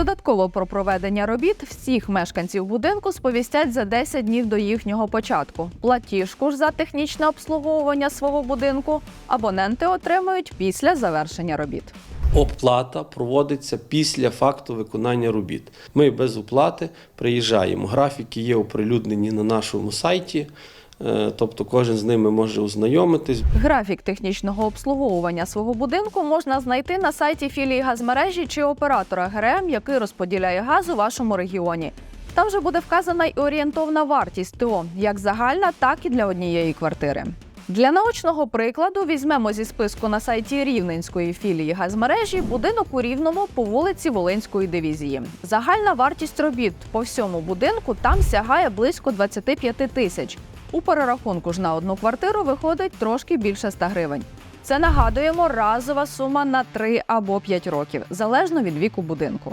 Додатково про проведення робіт всіх мешканців будинку сповістять за 10 днів до їхнього початку. Платіжку ж за технічне обслуговування свого будинку абоненти отримують після завершення робіт. Оплата проводиться після факту виконання робіт. Ми без оплати приїжджаємо. Графіки є оприлюднені на нашому сайті, тобто кожен з ними може ознайомитись. Графік технічного обслуговування свого будинку можна знайти на сайті філії газмережі чи оператора ГРМ, який розподіляє газ у вашому регіоні. Там вже буде вказана й орієнтовна вартість ТО, як загальна, так і для однієї квартири. Для наочного прикладу візьмемо зі списку на сайті Рівненської філії газмережі будинок у Рівному по вулиці Волинської дивізії. Загальна вартість робіт по всьому будинку там сягає близько 25 тисяч. У перерахунку ж на одну квартиру виходить трошки більше 100 гривень. Це нагадуємо разова сума на 3 або 5 років, залежно від віку будинку.